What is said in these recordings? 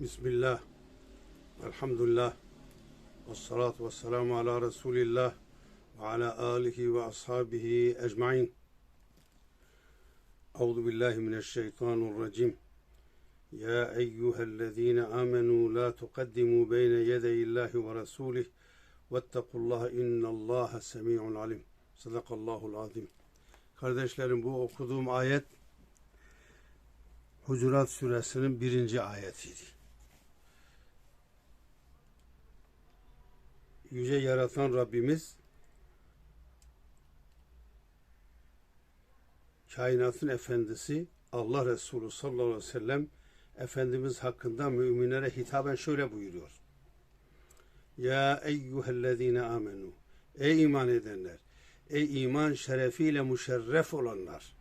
Bismillah. Elhamdülillah. Ve salatu ve selamu ala Resulillah ve ala alihi ve ashabihi ecmain. Euzu billahi mineşşeytanirracim. Ya eyyühellezine amenu la tuqaddimu beyne yedeyillahi ve rasulih vettekullaha innallaha semi'un alim. Sadakallahul azim. Kardeşlerim bu okuduğum ayet Hucurat suresinin birinci ayetiydi. Yüce yaratan Rabbimiz kainatın efendisi Allah Resulü sallallahu aleyhi ve sellem Efendimiz hakkında müminlere hitaben şöyle buyuruyor. Ya eyyühellezine amenu Ey iman edenler Ey iman şerefiyle müşerref olanlar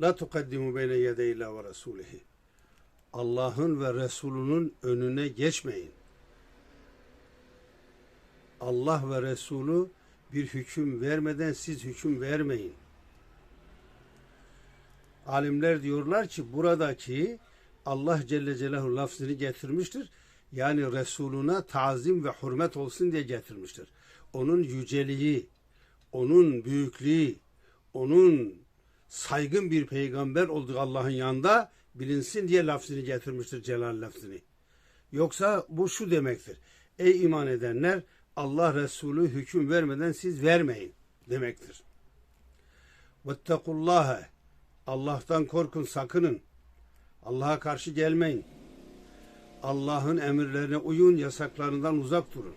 La tukaddimu beyne yedeyillah ve rasulihi Allah'ın ve Resulünün önüne geçmeyin. Allah ve Resulü bir hüküm vermeden siz hüküm vermeyin. Alimler diyorlar ki buradaki Allah Celle Celaluhu lafzını getirmiştir. Yani Resuluna tazim ve hürmet olsun diye getirmiştir. Onun yüceliği, onun büyüklüğü, onun saygın bir peygamber olduğu Allah'ın yanında bilinsin diye lafzını getirmiştir celal lafzını. Yoksa bu şu demektir. Ey iman edenler Allah Resulü hüküm vermeden siz vermeyin demektir. Vettekullâhe Allah'tan korkun sakının. Allah'a karşı gelmeyin. Allah'ın emirlerine uyun, yasaklarından uzak durun.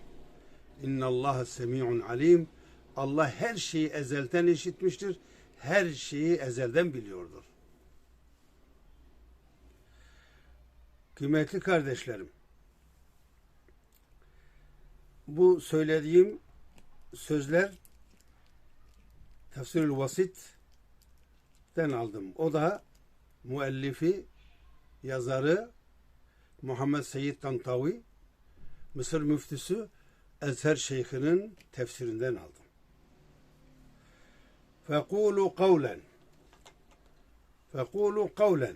İnnallâhe semi'un alim. Allah her şeyi ezelden işitmiştir. Her şeyi ezelden biliyordur. Kıymetli kardeşlerim, bu söylediğim sözler Tefsirül Vasit'ten aldım. O da müellifi, yazarı Muhammed Seyyid Tantavi, Mısır müftüsü Ezher Şeyh'inin tefsirinden aldım. فَقُولُوا قَوْلًا فَقُولُوا قَوْلًا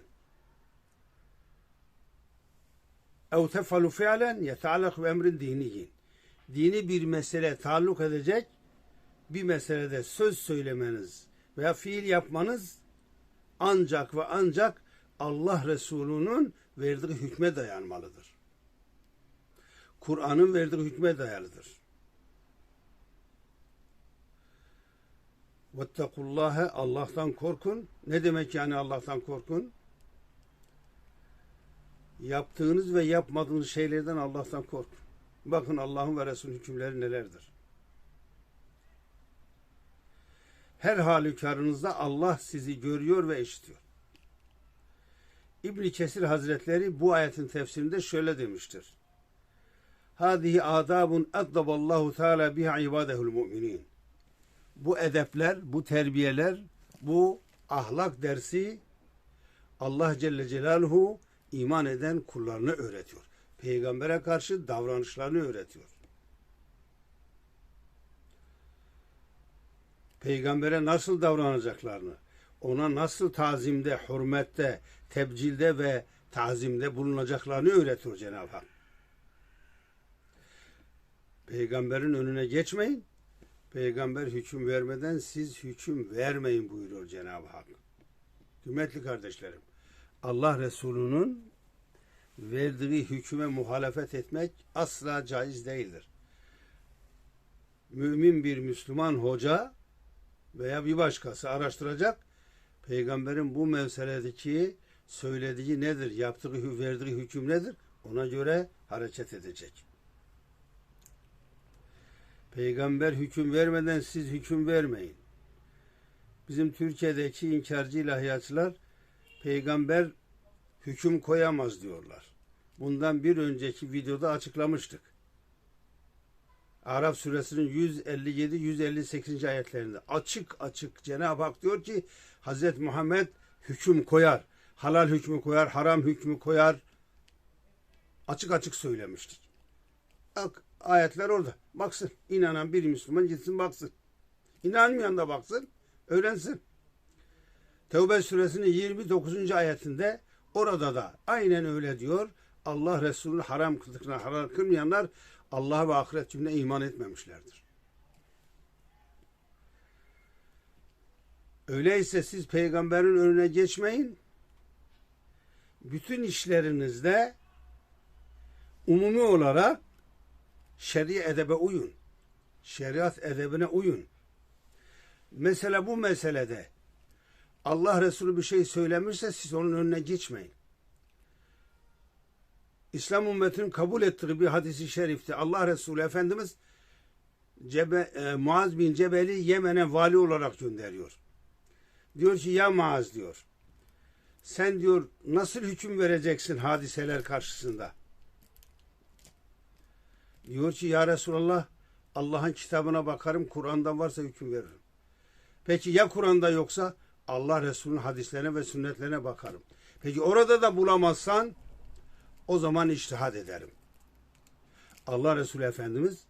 اَوْ تَفَلُوا فِعْلًا يَتَعَلَقُ بِاَمْرٍ دِينِيٍّ Dini bir mesele taalluk edecek bir meselede söz söylemeniz veya fiil yapmanız ancak ve ancak Allah Resulü'nün verdiği hükme dayanmalıdır. Kur'an'ın verdiği hükme dayalıdır. Vettekullâhe Allah'tan korkun. Ne demek yani Allah'tan korkun? Yaptığınız ve yapmadığınız şeylerden Allah'tan korkun. Bakın Allah'ın ve Resul'ün hükümleri nelerdir. Her halükarınızda Allah sizi görüyor ve işitiyor. İbn Kesir Hazretleri bu ayetin tefsirinde şöyle demiştir. Hadihi adabun addaballahu teala biha ibadehul müminin. Bu edepler, bu terbiyeler, bu ahlak dersi Allah Celle Celaluhu iman eden kullarını öğretiyor. Peygambere karşı davranışlarını öğretiyor. Peygambere nasıl davranacaklarını, ona nasıl tazimde, hürmette, tebcilde ve tazimde bulunacaklarını öğretiyor Cenab-ı Hak. Peygamberin önüne geçmeyin. Peygamber hüküm vermeden siz hüküm vermeyin buyuruyor Cenab-ı Hak. Kıymetli kardeşlerim, Allah Resulü'nün verdiği hüküme muhalefet etmek asla caiz değildir. Mümin bir Müslüman hoca veya bir başkası araştıracak. Peygamberin bu meseledeki söylediği nedir, yaptığı, verdiği hüküm nedir? Ona göre hareket edecek. Peygamber hüküm vermeden siz hüküm vermeyin. Bizim Türkiye'deki inkarcı ilahiyatçılar peygamber hüküm koyamaz diyorlar. Bundan bir önceki videoda açıklamıştık. Araf suresinin 157-158. ayetlerinde açık açık Cenab-ı Hak diyor ki Hazreti Muhammed hüküm koyar. Halal hükmü koyar, haram hükmü koyar. Açık açık söylemiştik. Bak ayetler orada. Baksın. İnanan bir Müslüman gitsin baksın. İnanmayan da baksın. Öğrensin. Tevbe suresinin 29. ayetinde Orada da aynen öyle diyor. Allah Resulü'nü haram kıldıklarına haram kılmayanlar Allah ve ahiret gününe iman etmemişlerdir. Öyleyse siz peygamberin önüne geçmeyin. Bütün işlerinizde umumi olarak şer'i edebe uyun. Şeriat edebine uyun. Mesela bu meselede Allah Resulü bir şey söylemişse siz onun önüne geçmeyin. İslam ümmetinin kabul ettiği bir hadisi şerifte Allah Resulü Efendimiz Cebe, e, Muaz bin Cebel'i Yemen'e vali olarak gönderiyor. Diyor ki ya Muaz diyor. Sen diyor nasıl hüküm vereceksin hadiseler karşısında? Diyor ki ya Resulallah Allah'ın kitabına bakarım Kur'an'da varsa hüküm veririm. Peki ya Kur'an'da yoksa Allah Resulü'nün hadislerine ve sünnetlerine bakarım. Peki orada da bulamazsan o zaman iştihad ederim. Allah Resulü Efendimiz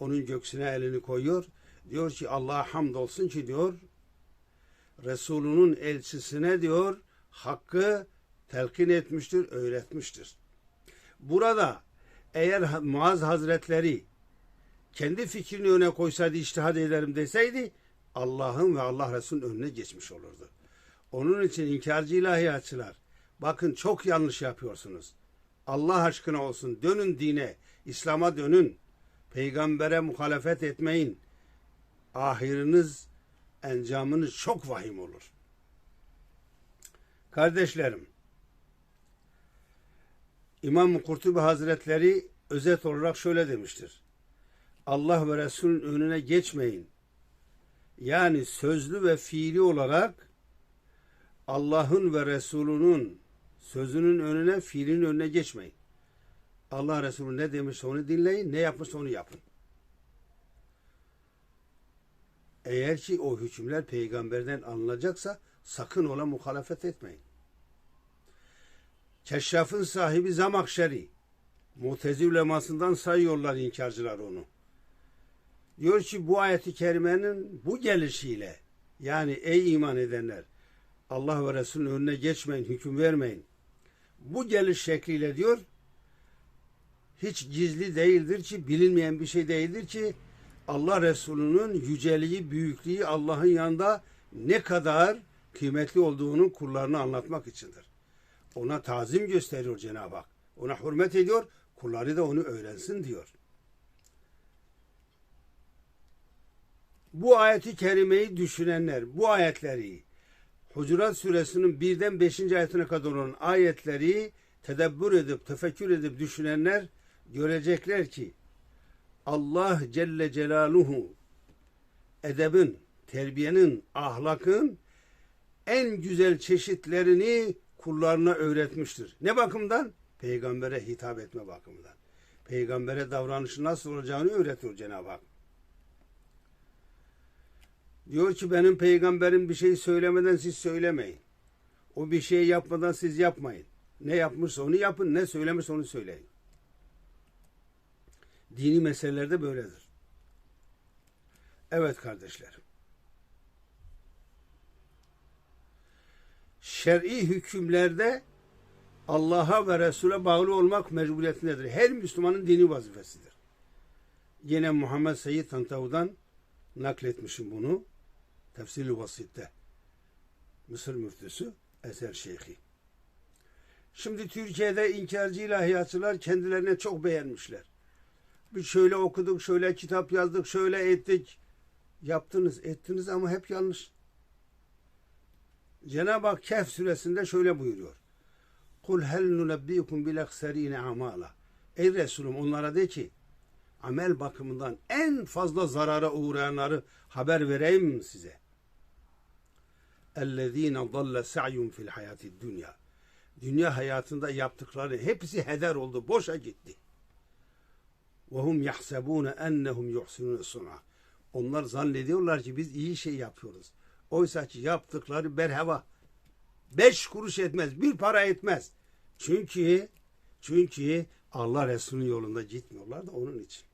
onun göksüne elini koyuyor. Diyor ki Allah'a hamdolsun ki diyor Resulünün elçisine diyor hakkı telkin etmiştir, öğretmiştir. Burada eğer Muaz Hazretleri kendi fikrini öne koysaydı iştihad ederim deseydi Allah'ın ve Allah Resulü'nün önüne geçmiş olurdu. Onun için inkarcı ilahiyatçılar bakın çok yanlış yapıyorsunuz. Allah aşkına olsun dönün dine, İslam'a dönün. Peygambere muhalefet etmeyin. Ahiriniz, encamınız çok vahim olur. Kardeşlerim, İmam Kurtubi Hazretleri özet olarak şöyle demiştir. Allah ve Resul'ün önüne geçmeyin. Yani sözlü ve fiili olarak Allah'ın ve Resulünün sözünün önüne, fiilinin önüne geçmeyin. Allah Resulü ne demişse onu dinleyin, ne yapmışsa onu yapın. Eğer ki o hükümler peygamberden alınacaksa sakın ona muhalefet etmeyin. Keşşafın sahibi Zamakşeri, Mutezi ulemasından sayıyorlar inkarcılar onu. Diyor ki bu ayeti kerimenin bu gelişiyle yani ey iman edenler Allah ve Resulünün önüne geçmeyin, hüküm vermeyin. Bu geliş şekliyle diyor hiç gizli değildir ki bilinmeyen bir şey değildir ki Allah Resulü'nün yüceliği, büyüklüğü Allah'ın yanında ne kadar kıymetli olduğunu kullarına anlatmak içindir. Ona tazim gösteriyor Cenab-ı Hak. Ona hürmet ediyor, kulları da onu öğrensin diyor. Bu ayeti kerimeyi düşünenler, bu ayetleri Hucurat suresinin birden beşinci ayetine kadar olan ayetleri tedebbür edip, tefekkür edip düşünenler görecekler ki Allah Celle Celaluhu edebin, terbiyenin, ahlakın en güzel çeşitlerini kullarına öğretmiştir. Ne bakımdan? Peygambere hitap etme bakımından. Peygambere davranışı nasıl olacağını öğretiyor Cenab-ı Hak. Diyor ki benim peygamberim bir şey söylemeden siz söylemeyin. O bir şey yapmadan siz yapmayın. Ne yapmışsa onu yapın, ne söylemişse onu söyleyin. Dini meselelerde böyledir. Evet kardeşlerim. Şer'i hükümlerde Allah'a ve Resul'e bağlı olmak mecburiyetindedir. Her Müslümanın dini vazifesidir. Yine Muhammed Seyyid Tantavu'dan nakletmişim bunu. Tefsir-i Vasit'te. Mısır müftüsü Eser Şeyhi. Şimdi Türkiye'de inkarcı ilahiyatçılar kendilerine çok beğenmişler. Bir şöyle okuduk, şöyle kitap yazdık, şöyle ettik. Yaptınız, ettiniz ama hep yanlış. Cenab-ı Hak Kehf suresinde şöyle buyuruyor. Kul hel nunebbikum bil ekserine amala. Ey Resulüm onlara de ki amel bakımından en fazla zarara uğrayanları haber vereyim size. اَلَّذ۪ينَ ضَلَّ سَعْيُمْ fil الْحَيَاتِ الدُّنْيَا Dünya hayatında yaptıkları hepsi heder oldu, boşa gitti. وَهُمْ يَحْسَبُونَ اَنَّهُمْ يُحْسِنُونَ صُنْعَ Onlar zannediyorlar ki biz iyi şey yapıyoruz. Oysa ki yaptıkları berheva. Beş kuruş etmez, bir para etmez. Çünkü çünkü Allah Resulü'nün yolunda gitmiyorlar da onun için.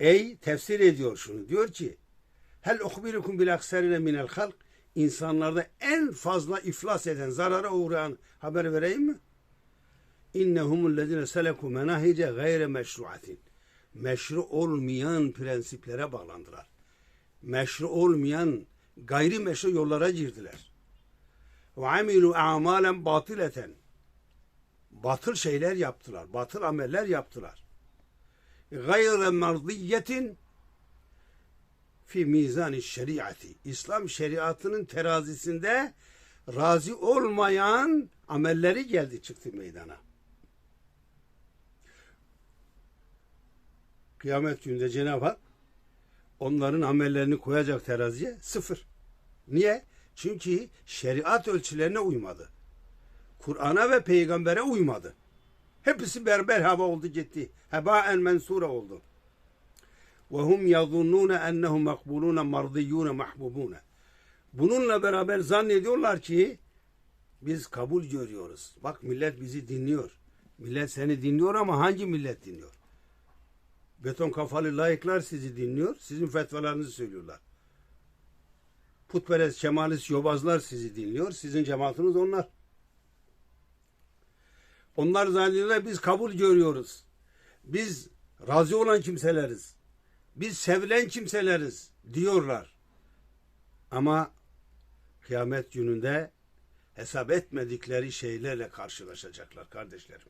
Ey tefsir ediyor şunu. Diyor ki Hel uhbirukum bil akserine minel halk insanlarda en fazla iflas eden, zarara uğrayan haber vereyim mi? İnnehumul lezine seleku menahice gayre meşruatin. Meşru olmayan prensiplere bağlandılar. Meşru olmayan gayri meşru yollara girdiler. Ve amilu a'malen batileten. Batıl şeyler yaptılar. Batıl ameller yaptılar. Gayre merdiyetin fi mizani şeriatı. İslam şeriatının terazisinde razı olmayan amelleri geldi çıktı meydana. Kıyamet gününde Cenab-ı Hak onların amellerini koyacak teraziye sıfır. Niye? Çünkü şeriat ölçülerine uymadı. Kur'an'a ve peygambere uymadı. Hepsi berber hava oldu gitti. Hebaen mensura oldu. Hum yazunnune ennehum makbulune mardiyyune mahbubune. Bununla beraber zannediyorlar ki biz kabul görüyoruz. Bak millet bizi dinliyor. Millet seni dinliyor ama hangi millet dinliyor? Beton kafalı layıklar sizi dinliyor. Sizin fetvalarınızı söylüyorlar. Putperest, Kemalist, yobazlar sizi dinliyor. Sizin cemaatiniz onlar. Onlar zannediyorlar biz kabul görüyoruz. Biz razı olan kimseleriz. Biz sevilen kimseleriz diyorlar. Ama kıyamet gününde hesap etmedikleri şeylerle karşılaşacaklar kardeşlerim.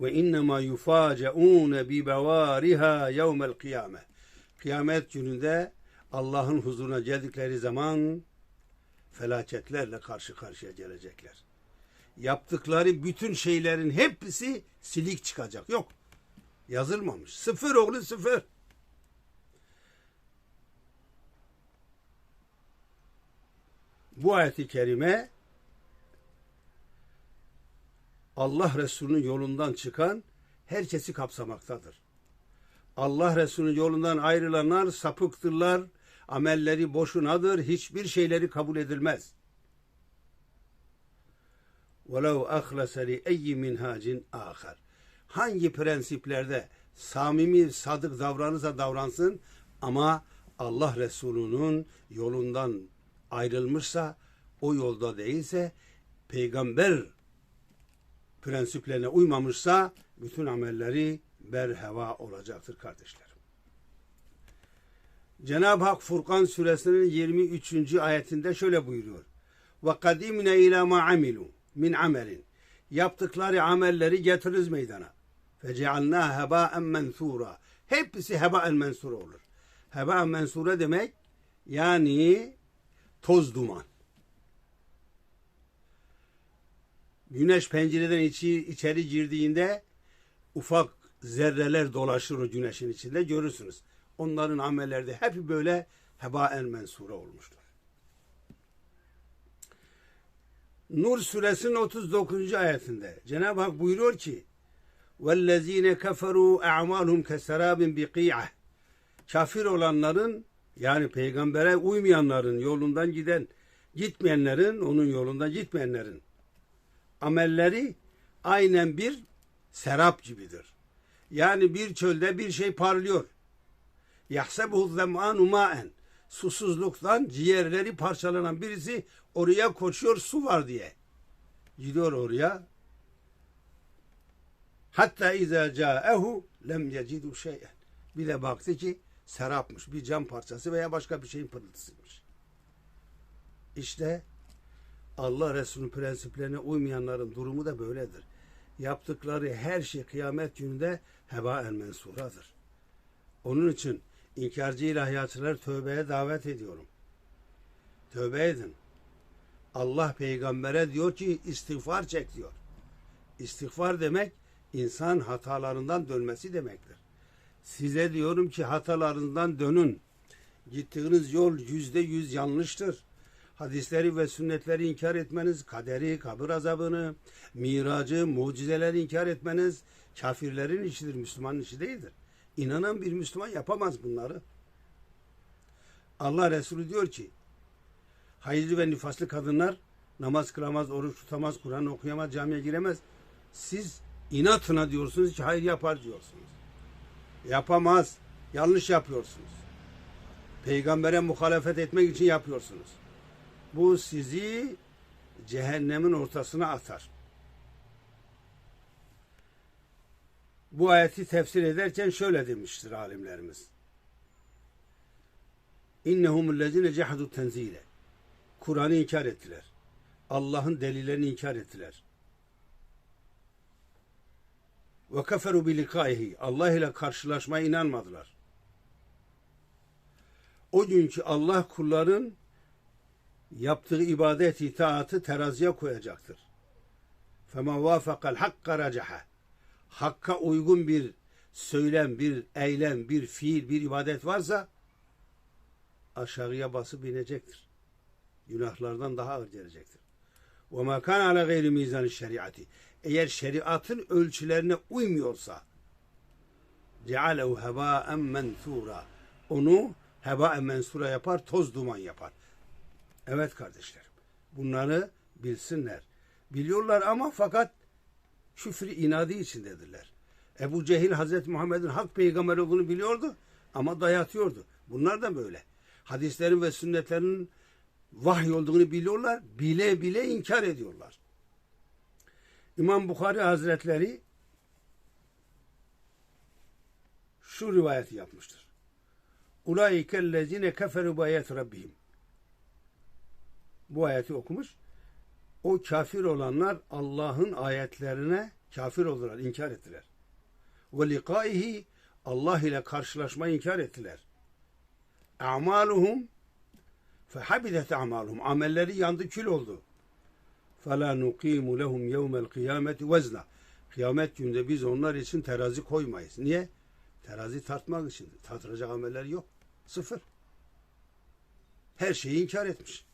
Ve innema yufaceun bi bawariha yevmel kıyame. Kıyamet gününde Allah'ın huzuruna geldikleri zaman felaketlerle karşı karşıya gelecekler. Yaptıkları bütün şeylerin hepsi silik çıkacak. Yok. Yazılmamış. Sıfır oğlu sıfır. Bu ayeti kerime Allah Resulü'nün yolundan çıkan herkesi kapsamaktadır. Allah Resulü'nün yolundan ayrılanlar sapıktırlar, amelleri boşunadır, hiçbir şeyleri kabul edilmez. وَلَوْ أَخْلَسَ لِأَيِّ مِنْهَاجٍ آخَرٍ Hangi prensiplerde samimi, sadık davranırsa davransın ama Allah Resulü'nün yolundan ayrılmışsa, o yolda değilse, peygamber prensiplerine uymamışsa bütün amelleri berheva olacaktır kardeşlerim. Cenab-ı Hak Furkan suresinin 23. ayetinde şöyle buyuruyor. Ve kadimne ila ma amilu min amelin. Yaptıkları amelleri getiririz meydana. Fecealna hebaen mensura. Hepsi hebaen mensura olur. Hebaen mensura demek yani toz duman. Güneş pencereden içi, içeri girdiğinde ufak zerreler dolaşır o güneşin içinde görürsünüz. Onların amelleri de hep böyle hebaen mensura olmuştur. Nur suresinin 39. ayetinde Cenab-ı Hak buyuruyor ki وَالَّذ۪ينَ كَفَرُوا اَعْمَالُهُمْ كَسَرَابٍ بِقِيعَةٍ Kafir olanların yani peygambere uymayanların yolundan giden gitmeyenlerin onun yolundan gitmeyenlerin amelleri aynen bir serap gibidir. Yani bir çölde bir şey parlıyor. Yahsebuhu zem'anu ma'en. Susuzluktan ciğerleri parçalanan birisi oraya koşuyor su var diye. Gidiyor oraya. Hatta izâ câehu lem yecidu şey'en. Bir de baktı ki serapmış. Bir cam parçası veya başka bir şeyin pırıltısıymış. İşte Allah Resulü'nün prensiplerine uymayanların durumu da böyledir. Yaptıkları her şey kıyamet gününde hebaen mensuradır. Onun için inkarcı ilahiyatçıları tövbeye davet ediyorum. Tövbe edin. Allah peygambere diyor ki istiğfar çek diyor. İstiğfar demek insan hatalarından dönmesi demektir. Size diyorum ki hatalarından dönün. Gittiğiniz yol yüzde yüz yanlıştır hadisleri ve sünnetleri inkar etmeniz, kaderi, kabir azabını, miracı, mucizeleri inkar etmeniz kafirlerin işidir, Müslümanın işi değildir. İnanan bir Müslüman yapamaz bunları. Allah Resulü diyor ki, hayırlı ve nifaslı kadınlar namaz kılamaz, oruç tutamaz, Kur'an okuyamaz, camiye giremez. Siz inatına diyorsunuz ki hayır yapar diyorsunuz. Yapamaz. Yanlış yapıyorsunuz. Peygambere muhalefet etmek için yapıyorsunuz. Bu sizi cehennemin ortasına atar. Bu ayeti tefsir ederken şöyle demiştir alimlerimiz. İnnehumul lezine cehadu tenzile. Kur'an'ı inkar ettiler. Allah'ın delillerini inkar ettiler. Ve keferu bi likaihi. Allah ile karşılaşmaya inanmadılar. O günkü Allah kulların yaptığı ibadet itaatı teraziye koyacaktır. Fema vafakal hakka racaha. Hakka uygun bir söylem, bir eylem, bir fiil, bir ibadet varsa aşağıya basıp inecektir. Günahlardan daha ağır gelecektir. Ma kana ala gayri mizan şeriatı. Eğer şeriatın ölçülerine uymuyorsa cealehu hebaen mensura. Onu hebaen mensura yapar, toz duman yapar. Evet kardeşlerim. Bunları bilsinler. Biliyorlar ama fakat küfrü inadı içindedirler. Ebu Cehil Hazreti Muhammed'in hak peygamber olduğunu biliyordu ama dayatıyordu. Bunlar da böyle. Hadislerin ve sünnetlerin vahiy olduğunu biliyorlar. Bile bile inkar ediyorlar. İmam Bukhari Hazretleri şu rivayeti yapmıştır. Ulaikellezine keferu bi ayet rabbihim. Bu ayeti okumuş. O kafir olanlar Allah'ın ayetlerine kafir oldular, inkar ettiler. Ve likaihi Allah ile karşılaşmayı inkar ettiler. A'maluhum fehabidet a'maluhum. Amelleri yandı kül oldu. فَلَا نُقِيمُ لَهُمْ يَوْمَ الْقِيَامَةِ وَزْنًا Kıyamet günde biz onlar için terazi koymayız. Niye? Terazi tartmak için. Tartılacak ameller yok. Sıfır. Her şeyi inkar etmiş.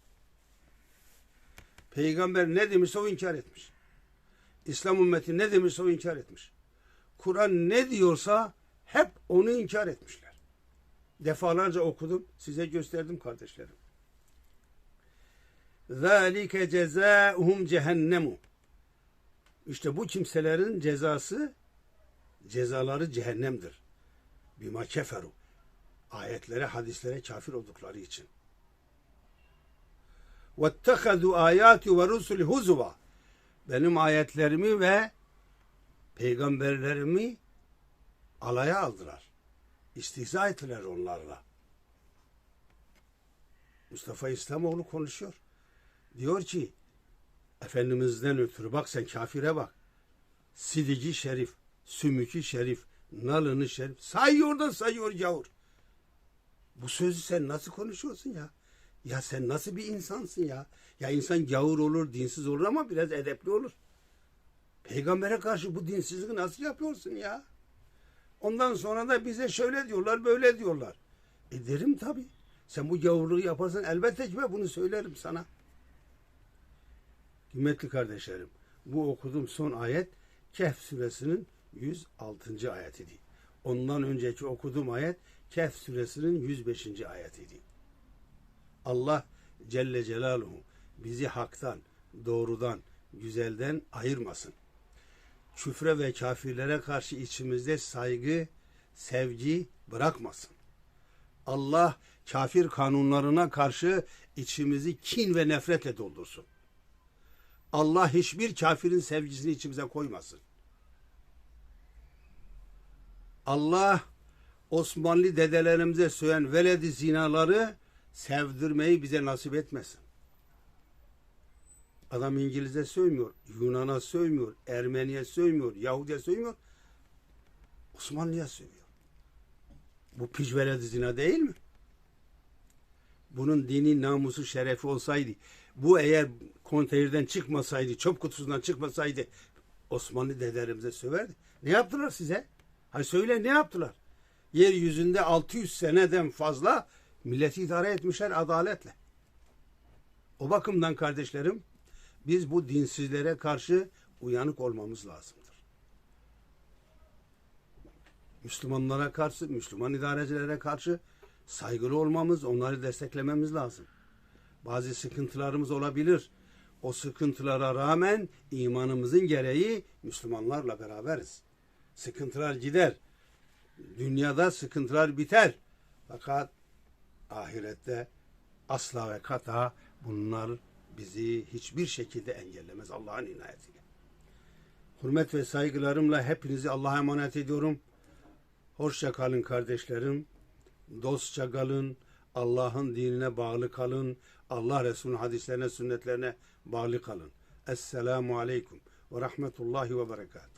Peygamber ne demişse o inkar etmiş. İslam ümmeti ne demişse o inkar etmiş. Kur'an ne diyorsa hep onu inkar etmişler. Defalarca okudum, size gösterdim kardeşlerim. ذَٰلِكَ جَزَاؤُهُمْ cehennemu. İşte bu kimselerin cezası, cezaları cehennemdir. Bima keferu. Ayetlere, hadislere kafir oldukları için. وَاتَّخَذُوا آيَاتِ وَرُسُلِ هُزُوًا Benim ayetlerimi ve peygamberlerimi alaya aldılar. İstihza ettiler onlarla. Mustafa İslamoğlu konuşuyor. Diyor ki Efendimiz'den ötürü bak sen kafire bak. Sidigi şerif, sümükü şerif, nalını şerif. Sayıyor da sayıyor yavur. Bu sözü sen nasıl konuşuyorsun ya? Ya sen nasıl bir insansın ya? Ya insan gavur olur, dinsiz olur ama biraz edepli olur. Peygambere karşı bu dinsizliği nasıl yapıyorsun ya? Ondan sonra da bize şöyle diyorlar, böyle diyorlar. E derim tabii. Sen bu gavurluğu yaparsan elbette ki ben bunu söylerim sana. Kıymetli kardeşlerim, bu okuduğum son ayet Kehf suresinin 106. ayetiydi. Ondan önceki okuduğum ayet Kehf suresinin 105. ayetiydi. Allah Celle Celaluhu bizi haktan, doğrudan, güzelden ayırmasın. Küfre ve kafirlere karşı içimizde saygı, sevgi bırakmasın. Allah kafir kanunlarına karşı içimizi kin ve nefretle doldursun. Allah hiçbir kafirin sevgisini içimize koymasın. Allah Osmanlı dedelerimize söyleyen veledi zinaları sevdirmeyi bize nasip etmesin. Adam İngiliz'e sövmüyor, Yunan'a sövmüyor, Ermeni'ye sövmüyor, Yahudi'ye sövmüyor, Osmanlı'ya sövüyor. Bu piç veledi zina değil mi? Bunun dini, namusu, şerefi olsaydı, bu eğer konteynerden çıkmasaydı, çöp kutusundan çıkmasaydı Osmanlı dedelerimize söverdi. Ne yaptılar size? Hani söyle ne yaptılar? Yeryüzünde 600 seneden fazla milleti idare etmişler adaletle. O bakımdan kardeşlerim biz bu dinsizlere karşı uyanık olmamız lazımdır. Müslümanlara karşı, Müslüman idarecilere karşı saygılı olmamız, onları desteklememiz lazım. Bazı sıkıntılarımız olabilir. O sıkıntılara rağmen imanımızın gereği Müslümanlarla beraberiz. Sıkıntılar gider. Dünyada sıkıntılar biter. Fakat ahirette asla ve kata bunlar bizi hiçbir şekilde engellemez Allah'ın inayetiyle. Hürmet ve saygılarımla hepinizi Allah'a emanet ediyorum. Hoşça kalın kardeşlerim. Dostça kalın. Allah'ın dinine bağlı kalın. Allah Resulü'nün hadislerine, sünnetlerine bağlı kalın. Esselamu Aleyküm ve Rahmetullahi ve Berekatuhu.